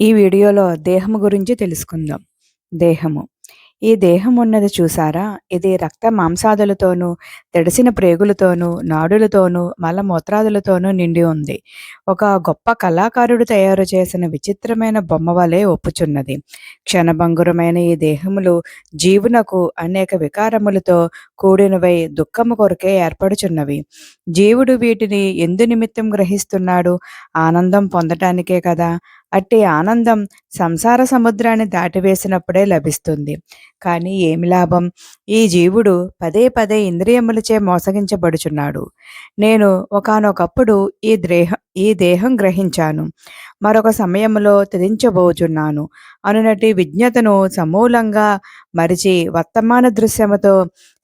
ఈ వీడియోలో దేహము గురించి తెలుసుకుందాం. దేహము. ఈ దేహం ఉన్నది చూసారా? ఇది రక్త మాంసాదులతోనూ తెడిసిన ప్రేగులతోనూ నాడులతోనూ మలమూత్రాదులతోనూ నిండి ఉంది. ఒక గొప్ప కళాకారుడు తయారు చేసిన విచిత్రమైన బొమ్మ వలె ఒప్పుచున్నది. క్షణభంగురమైన ఈ దేహములు జీవునకు అనేక వికారములతో కూడినవై దుఃఖము కొరకే ఏర్పడుచున్నవి. జీవుడు వీటిని ఎందు నిమిత్తం గ్రహిస్తున్నాడు? ఆనందం పొందటానికే కదా? అట్టి ఆనందం సంసార సముద్రాన్ని దాటివేసినప్పుడే లభిస్తుంది. కానీ ఏమి లాభం? ఈ జీవుడు పదే పదే ఇంద్రియములచే మోసగించబడుచున్నాడు. నేను ఒకానొకప్పుడు ఈ దేహ ఈ దేహం గ్రహించాను. మరొక సమయంలో త్యజించబోచున్నాను అనునటి విజ్ఞతను సమూలంగా మరిచి వర్తమాన దృశ్యముతో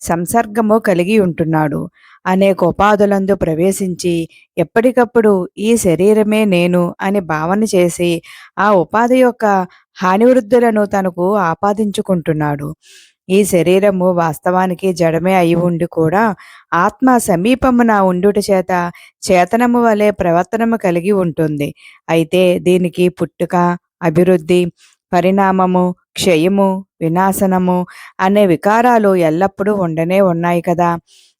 సంసర్గము కలిగి ఉంటున్నాడు. అనేక ఉపాధులందు ప్రవేశించి ఎప్పటికప్పుడు ఈ శరీరమే నేను అని భావన చేసి ఆ ఉపాధి యొక్క హానివృద్ధులను తనకు ఆపాదించుకుంటున్నాడు. ఈ శరీరము వాస్తవానికి జడమే అయి ఉండి కూడా ఆత్మ సమీపమున ఉండుట చేత చేతనము వలె ప్రవర్తనము కలిగి ఉంటుంది. అయితే దీనికి పుట్టుక అభివృద్ధి పరిణామము క్షయము వినాశనము అనే వికారాలు ఎల్లప్పుడూ ఉండనే ఉన్నాయి కదా.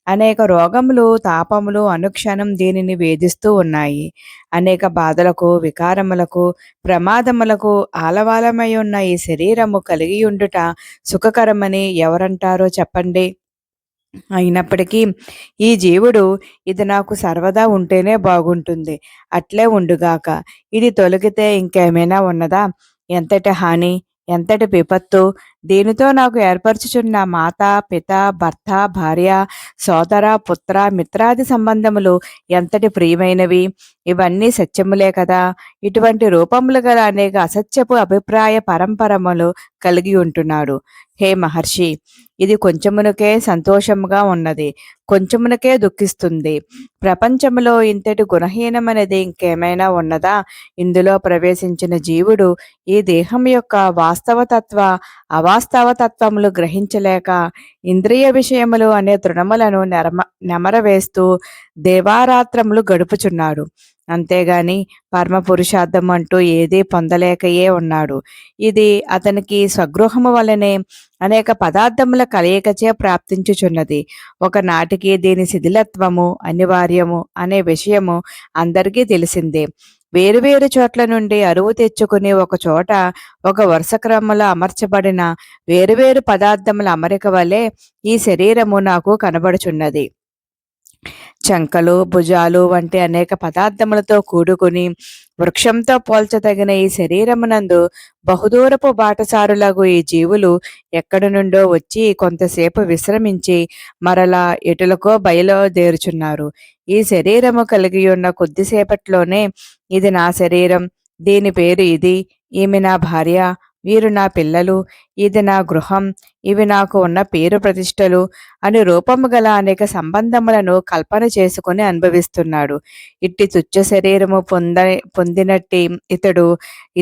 అనేక రోగములు తాపములు అనుక్షణం దీనిని వేధిస్తూ ఉన్నాయి. అనేక బాధలకు వికారములకు ప్రమాదములకు ఆలవాలమై ఉన్న ఈ శరీరము కలిగి ఉండుట సుఖకరమని ఎవరంటారో చెప్పండి. అయినప్పటికీ ఈ జీవుడు ఇది నాకు సర్వదా ఉంటేనే బాగుంటుంది. అట్లే ఉండుగాక. ఇది తొలగితే ఇంకేమైనా ఉన్నదా? ఎంతటి హాని? ఎంతటి విపత్తు? దీనితో నాకు ఏర్పరచుచున్న మాత పిత భర్త భార్య సోదర పుత్ర మిత్రాది సంబంధములు ఎంతటి ప్రియమైనవి? ఇవన్నీ సత్యములే కదా. ఇటువంటి రూపములు గల అనేక అసత్యపు అభిప్రాయ పరంపరములు కలిగి ఉంటున్నాడు. హే మహర్షి ఇది కొంచెమునకే సంతోషముగా ఉన్నది. కొంచెమునకే దుఃఖిస్తుంది. ప్రపంచంలో ఇంతటి గుణహీనమనేది ఇంకేమైనా ఉన్నదా? ఇందులో ప్రవేశించిన జీవుడు ఈ దేహం యొక్క వాస్తవతత్వ వాస్తవతత్వములు గ్రహించలేక ఇంద్రియ విషయములు అనే తృణములను నెరమ నెమరవేస్తూ దేవారాత్రములు గడుపుచున్నాడు. అంతేగాని పరమ పురుషార్థం అంటూ ఏదీ పొందలేకయే ఉన్నాడు. ఇది అతనికి స్వగృహము వలనే అనేక పదార్థముల కలయికచే ప్రాప్తించుచున్నది. ఒకనాటికి దీని శిథిలత్వము అనివార్యము అనే విషయము అందరికీ తెలిసిందే. వేరువేరు చోట్ల నుండి అరువు తెచ్చుకుని ఒక చోట ఒక వరుస క్రమంలో అమర్చబడిన వేరువేరు పదార్థముల అమరిక వలె ఈ శరీరము నాకు కనబడుచున్నది. చంకలు భుజాలు వంటి అనేక పదార్థములతో కూడుకుని వృక్షంతో పోల్చదగిన ఈ శరీరమునందు బహుదూరపు బాటసారులకు ఈ జీవులు ఎక్కడి నుండో వచ్చి కొంతసేపు విశ్రమించి మరలా ఎటులకో బయలుదేరుచున్నారు ఈ శరీరము కలిగి ఉన్న కొద్దిసేపట్లోనే ఇది నా శరీరం దీని పేరు ఇది ఈమె నా భార్య వీరు నా పిల్లలు ఇది నా గృహం ఇవి నాకు ఉన్న పేరు ప్రతిష్టలు అని రూపము గల అనేక సంబంధములను కల్పన చేసుకుని అనుభవిస్తున్నాడు. ఇట్టి తుచ్చ శరీరము పొంద పొందినట్టి ఇతడు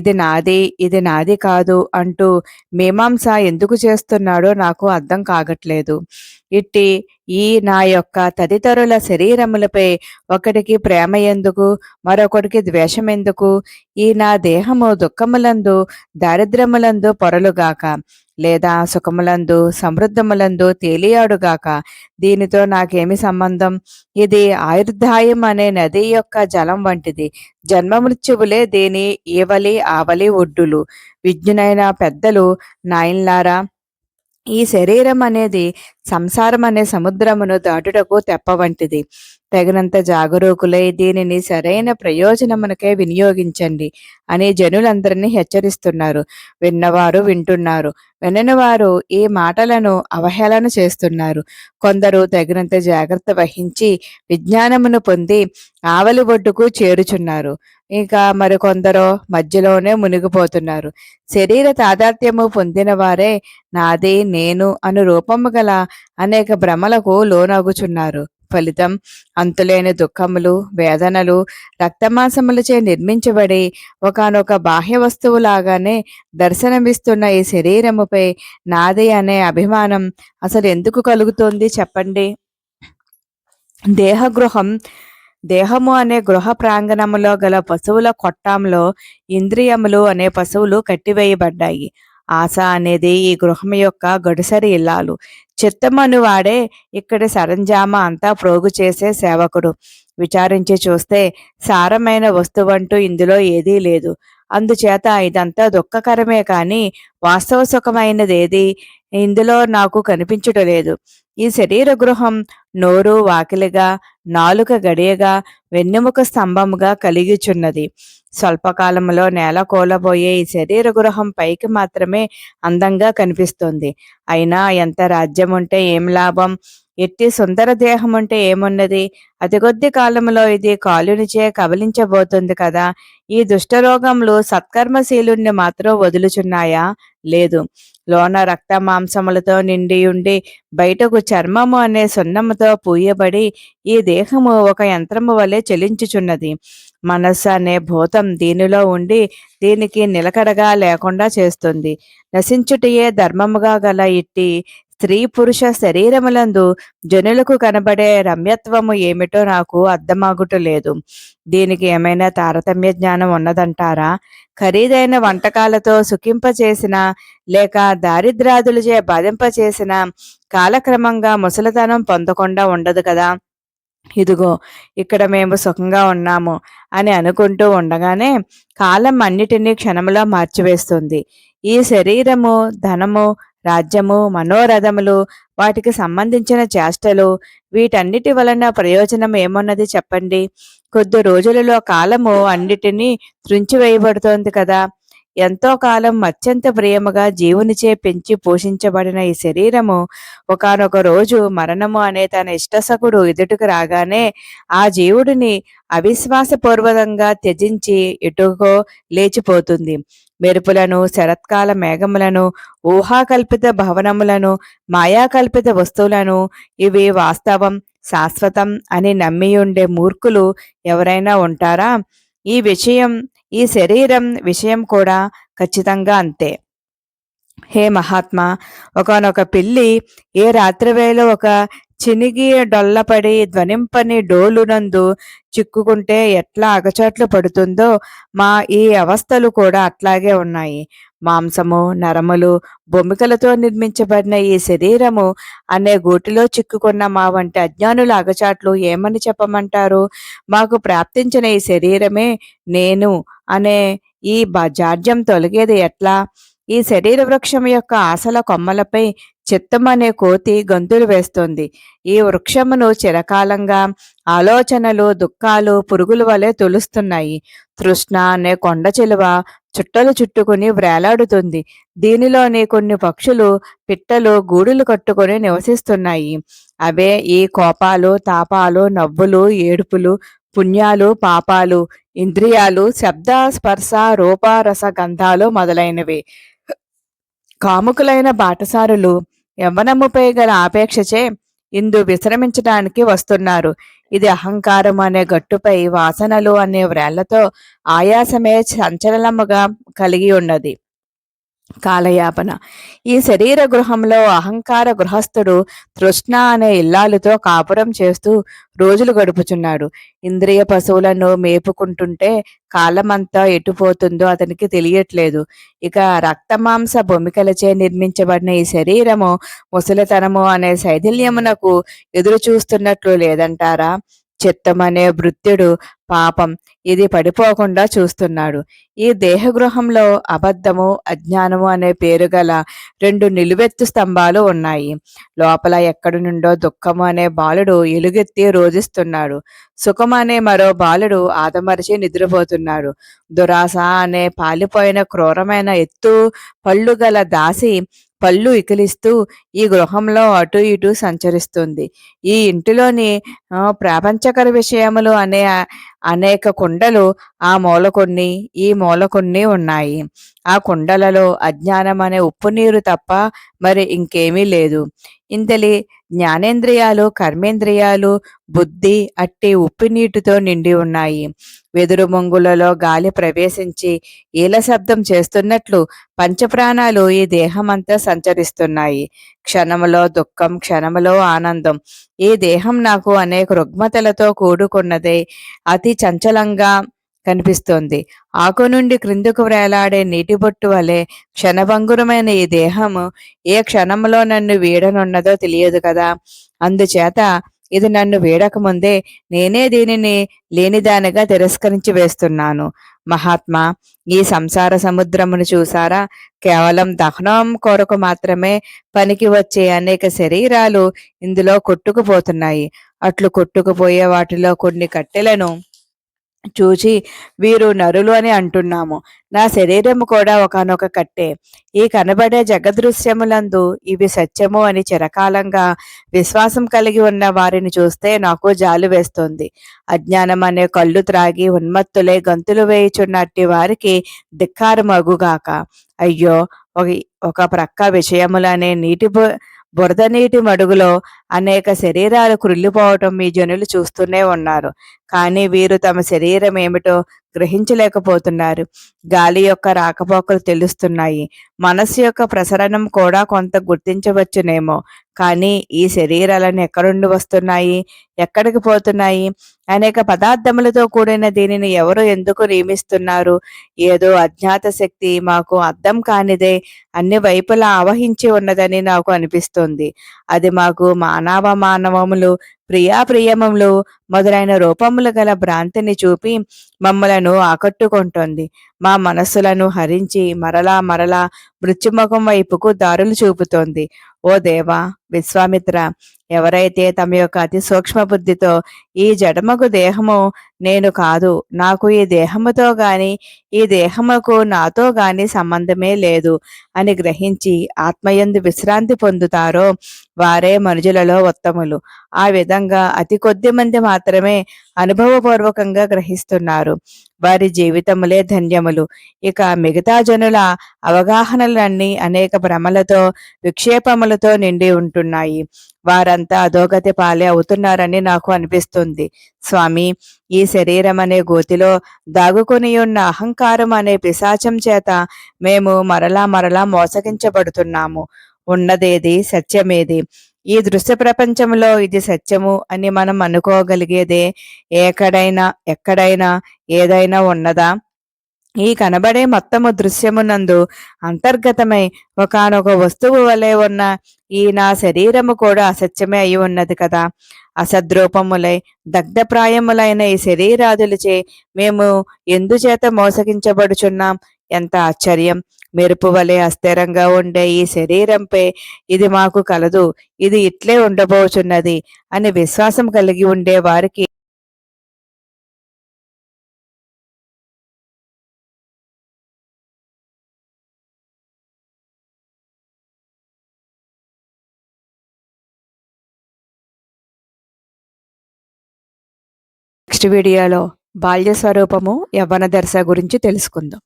ఇది నాది ఇది నాది కాదు అంటూ మీమాంస ఎందుకు చేస్తున్నాడో నాకు అర్థం కాగట్లేదు. ఇట్టి ఈ నా యొక్క తదితరుల శరీరములపై ఒకటికి ప్రేమ ఎందుకు మరొకటికి ద్వేషం ఎందుకు? ఈ నా దేహము దుఃఖములందు దారిద్ర్యములందు పొరలుగాక లేదా సుఖములందు సమృద్ధములందు తేలియాడుగాక దీనితో నాకేమి సంబంధం? ఇది ఆయుర్దాయం అనే నది యొక్క జలం వంటిది. జన్మమృత్యువులే దీని ఈవలి ఆవలి ఒడ్డులు. విజ్ఞునైన పెద్దలు నాయన్లారా ఈ శరీరం అనేది సంసారం అనే సముద్రమును దాటుటకు తెప్ప వంటిది. తగినంత జాగరూకులై దీనిని సరైన ప్రయోజనమునకే వినియోగించండి అని జనులందరినీ హెచ్చరిస్తున్నారు. విన్నవారు వింటున్నారు. వినని వారు ఈ మాటలను అవహేళన చేస్తున్నారు. కొందరు తగినంత జాగ్రత్త వహించి విజ్ఞానమును పొంది ఆవలి ఒడ్డుకు చేరుచున్నారు. ఇంకా మరికొందరు మధ్యలోనే మునిగిపోతున్నారు. శరీర తాదాత్యము పొందిన వారే నాది నేను అను రూపము గల అనేక భ్రమలకు లోనగుచున్నారు. ఫలితం అంతులేని దుఃఖములు వేదనలు రక్తమాంసములచే నిర్మించబడి ఒకనొక బాహ్య వస్తువులాగానే దర్శనమిస్తున్న ఈ శరీరముపై నాది అనే అభిమానం అసలు ఎందుకు కలుగుతోంది చెప్పండి? దేహగృహం దేహము అనే గృహ ప్రాంగణములో గల పశువుల కొట్టంలో ఇంద్రియములు అనే పశువులు కట్టివేయబడ్డాయి. ఆశ అనేది ఈ గృహం యొక్క గడుసరి ఇల్లాలు. చిత్తమ్మను వాడే ఇక్కడి సరంజామా అంతా ప్రోగు చేసే సేవకుడు. విచారించి చూస్తే సారమైన వస్తువంటూ ఇందులో ఏదీ లేదు. అందుచేత ఇదంతా దుఃఖకరమే కానీ వాస్తవ సుఖమైనదేది ఇందులో నాకు కనిపించుటలేదు ఈ శరీర గృహం నోరు వాకిలిగా నాలుక గడియగా వెన్నెముక స్తంభముగా కలిగిచున్నది. స్వల్పకాలంలో నేల కూలబోయే ఈ శరీర గృహం పైకి మాత్రమే అందంగా కనిపిస్తుంది. అయినా ఎంత రాజ్యం ఉంటే ఏం లాభం? ఎట్టి సుందర దేహం అంటే ఏమున్నది? అతి కొద్ది కాలంలో ఇది కాలునిచే కబలించబోతుంది కదా? ఈ దుష్టరోగములు సత్కర్మశీలుణ్ణి మాత్రం వదులుచున్నాయా? లేదు. లోన రక్త మాంసములతో నిండి ఉండి బయటకు చర్మము అనే సున్నముతో పూయబడి ఈ దేహము ఒక యంత్రము వలె చెలించుచున్నది. మనస్సు అనే భూతం దీనిలో ఉండి దీనికి నిలకడగా లేకుండా చేస్తుంది. నశించుటయే ధర్మముగా గల ఇట్టి స్త్రీ పురుష శరీరములందు జనులకు కనబడే రమ్యత్వము ఏమిటో నాకు అర్థమాగుట లేదు. దీనికి ఏమైనా తారతమ్య జ్ఞానం ఉన్నదంటారా? ఖరీదైన వంటకాలతో సుఖింపచేసిన లేక దారిద్రాదులచే బాధింపచేసిన కాలక్రమంగా ముసలితనం పొందకుండా ఉండదు కదా? ఇదిగో ఇక్కడ మేము సుఖంగా ఉన్నాము అని అనుకుంటూ ఉండగానే కాలం అన్నిటినీ క్షణములో మార్చివేస్తుంది. ఈ శరీరము ధనము రాజ్యము మనోరథములు వాటికి సంబంధించిన చేష్టలు వీటన్నిటి వలన ప్రయోజనం ఏమున్నది చెప్పండి. కొద్ది రోజులలో కాలము అన్నిటినీ త్రుంచివేయబడుతోంది కదా. ఎంతో కాలం అత్యంత ప్రియముగా జీవునిచే పెంచి పోషించబడిన ఈ శరీరము ఒకనొక రోజు మరణము అనే తన ఇష్టసకుడు ఎదుటకు రాగానే ఆ జీవుడిని అవిశ్వాసపూర్వకంగా త్యజించి ఎటుకో లేచిపోతుంది. మెరుపులను శరత్కాల మేఘములను ఊహాకల్పిత భవనములను మాయాకల్పిత వస్తువులను ఇవి వాస్తవం శాశ్వతం అని నమ్మి ఉండే మూర్ఖులు ఎవరైనా ఉంటారా? ఈ విషయం ఈ శరీరం విషయం కూడా ఖచ్చితంగా అంతే. హే మహాత్మా ఒకనొక పిల్లి ఏ రాత్రివేళ ఒక చినిగి డొల్లపడి ధ్వనింపని డోలునందు చిక్కుకుంటే ఎట్లా అగచాట్లు పడుతుందో మా ఈ అవస్థలు కూడా అట్లాగే ఉన్నాయి. మాంసము నరములు బొమ్మికలతో నిర్మించబడిన ఈ శరీరము అనే గూటిలో చిక్కుకున్న మా వంటి అజ్ఞానుల అగచాట్లు ఏమని చెప్పమంటారు? మాకు ప్రాప్తించిన ఈ శరీరమే నేను అనే ఈ జాడ్యం తొలగేది ఎట్లా? ఈ శరీర వృక్షం యొక్క ఆశల కొమ్మలపై చిత్తం అనే కోతి గంతులు వేస్తుంది. ఈ వృక్షమును చిరకాలంగా ఆలోచనలు దుఃఖాలు పురుగుల వలె తొలుస్తున్నాయి. తృష్ణ అనే కొండ చిలువ చుట్టలు చుట్టుకుని వ్రేలాడుతుంది దీనిలోని కొన్ని పక్షులు పిట్టలు గూడులు కట్టుకొని నివసిస్తున్నాయి. అవే ఈ కోపాలు తాపాలు నవ్వులు ఏడుపులు పుణ్యాలు పాపాలు ఇంద్రియాలు శబ్ద స్పర్శ రూప రస గంధాలు మొదలైనవి. కాముకులైన బాటసారులు యవ్వనముపై గల ఆపేక్షచే ఇందు విశ్రమించడానికి వస్తున్నారు. ఇది అహంకారం అనే గట్టుపై వాసనలు అనే వ్రేళ్ళతో ఆయాసమే సంచలనముగా కలిగి ఉన్నది. కాలయాపన. ఈ శరీర గృహంలో అహంకార గృహస్థుడు తృష్ణ అనే ఇల్లాలతో కాపురం చేస్తూ రోజులు గడుపుచున్నాడు. ఇంద్రియ పశువులను మేపుకుంటుంటే కాలమంతా ఎటుపోతుందో అతనికి తెలియట్లేదు. ఇక రక్తమాంస భూమికలచే నిర్మించబడిన ఈ శరీరము ముసలితనము అనే శైథిల్యమునకు ఎదురు చూస్తున్నట్లు లేదంటారా? చిత్తమనే భృత్యుడు పాపం. ఇది పడిపోకుండా చూస్తున్నాడు. ఈ దేహగృహంలో అబద్ధము అజ్ఞానము అనే పేరు గల రెండు నిలువెత్తు స్తంభాలు ఉన్నాయి. లోపల ఎక్కడి నుండో దుఃఖము అనే బాలుడు ఎలుగెత్తి రోధిస్తున్నాడు. సుఖం అనే మరో బాలుడు ఆదమరిచి నిద్రపోతున్నాడు. దురాస అనే పాలిపోయిన క్రూరమైన ఎత్తు పళ్ళు గల దాసి పళ్ళు ఇకిలిస్తూ ఈ గృహంలో అటు ఇటు సంచరిస్తుంది. ఈ ఇంటిలోని ప్రాపంచకర విషయములు అనే అనేక కుండలు ఆ మూల కొన్ని ఈ మూల కొన్ని ఉన్నాయి. ఆ కుండలలో అజ్ఞానం అనే ఉప్పు నీరు తప్ప మరి ఇంకేమీ లేదు. ఇంతలి జ్ఞానేంద్రియాలు కర్మేంద్రియాలు బుద్ధి అట్టి ఉప్పు నీటితో నిండి ఉన్నాయి. వెదురు మొంగులలో గాలి ప్రవేశించి ఈల శబ్దం చేస్తున్నట్లు పంచప్రాణాలు ఈ దేహమంతా సంచరిస్తున్నాయి. క్షణములో దుఃఖం క్షణములో ఆనందం. ఈ దేహం నాకు అనేక రుగ్మతలతో కూడుకున్నదే. అతి చంచలంగా కనిపిస్తోంది. ఆకు నుండి క్రిందకు వేలాడే నీటి బొట్టు వలె క్షణభంగురమైన ఈ దేహము ఏ క్షణంలో నన్ను వీడనున్నదో తెలియదు కదా. అందుచేత ఇది నన్ను వీడకముందే నేనే దీనిని లేనిదానిగా తిరస్కరించి వేస్తున్నాను. మహాత్మా ఈ సంసార సముద్రమును చూసారా? కేవలం దహనం కొరకు మాత్రమే పనికి వచ్చే అనేక శరీరాలు ఇందులో కొట్టుకుపోతున్నాయి. అట్లు కొట్టుకుపోయే వాటిలో కొన్ని కట్టెలను చూచి వీరు నరులు అని అంటున్నాము. నా శరీరము కూడా ఒకనొక కట్టే. ఈ కనబడే జగదృశ్యములందు ఇవి సత్యము అని చిరకాలంగా విశ్వాసం కలిగి ఉన్న వారిని చూస్తే నాకు జాలు వేస్తుంది. అజ్ఞానం అనే కళ్ళు త్రాగి ఉన్మత్తులే గంతులు వేయుచున్నట్టి వారికి ధిక్కారమగుగాక. అయ్యో ఒక ఒక ప్రక్క విషయములనే నీటి బురద నీటి మడుగులో అనేక శరీరాలు కృల్లిపోవటం మీ జనులు చూస్తూనే ఉన్నారు. కానీ వీరు తమ శరీరం ఏమిటో గ్రహించలేకపోతున్నారు. గాలి యొక్క రాకపోకలు తెలుస్తున్నాయి. మనస్సు యొక్క ప్రసరణం కూడా కొంత గుర్తించవచ్చునేమో. కానీ ఈ శరీరాలను ఎక్కడుండి వస్తున్నాయి? ఎక్కడికి పోతున్నాయి? అనేక పదార్థములతో కూడిన దీనిని ఎవరు ఎందుకు నియమిస్తున్నారు? ఏదో అజ్ఞాత శక్తి మాకు అర్థం కానిదే అన్ని వైపులా ఆవహించి ఉన్నదని నాకు అనిపిస్తుంది. అది మాకు మానవ మానవములు ప్రియా ప్రియమంలో మొదలైన రూపములు గల భ్రాంతిని చూపి మమ్మలను ఆకట్టుకుంటోంది. మా మనస్సులను హరించి మరలా మరలా మృత్యుముఖం వైపుకు దారులు చూపుతోంది. ఓ దేవా విశ్వామిత్ర ఎవరైతే తమ యొక్క అతి సూక్ష్మ బుద్ధితో ఈ జడమకు దేహము నేను కాదు నాకు ఈ దేహముతో గాని ఈ దేహముకు నాతో గాని సంబంధమే లేదు అని గ్రహించి ఆత్మయందు విశ్రాంతి పొందుతారో వారే మనుజులలో ఉత్తములు. ఆ విధంగా అతి కొద్ది మంది మాత్రమే అనుభవపూర్వకంగా గ్రహిస్తున్నారు. వారి జీవితములే ధన్యములు. ఇక మిగతా జనుల అవగాహనలన్నీ అనేక భ్రమలతో విక్షేపములతో నిండి ఉంటున్నాయి. వారంతా అధోగతి పాలే అవుతున్నారని నాకు అనిపిస్తుంది. స్వామి ఈ శరీరం అనే గోతిలో దాగుకొని ఉన్న అహంకారం అనే పిశాచం చేత మేము మరలా మరలా మోసగించబడుతున్నాము. ఉన్నదేది సత్యమేది. ఈ దృశ్య ప్రపంచంలో ఇది సత్యము అని మనం అనుకోగలిగేదే. ఎక్కడైనా ఎక్కడైనా ఏదైనా ఉన్నదా? ఈ కనబడే మొత్తము దృశ్యమునందు అంతర్గతమై ఒకనొక వస్తువు వలె ఉన్న ఈ నా శరీరము కూడా అసత్యమే అయి ఉన్నది కదా. అసద్రూపములై దగ్ధప్రాయములైన ఈ శరీరాదులచే మేము ఎందుచేత మోసగించబడుచున్నాం? ఎంత ఆశ్చర్యం! మెరుపు వలె అస్థిరంగా ఉండే ఈ శరీరంపై ఇది మాకు కలదు. ఇది ఇట్లే ఉండబోచున్నది అని విశ్వాసం కలిగి ఉండే వారికి నెక్స్ట్ వీడియోలో బాల్య స్వరూపము యవ్వన దర్శ గురించి తెలుసుకుందాం.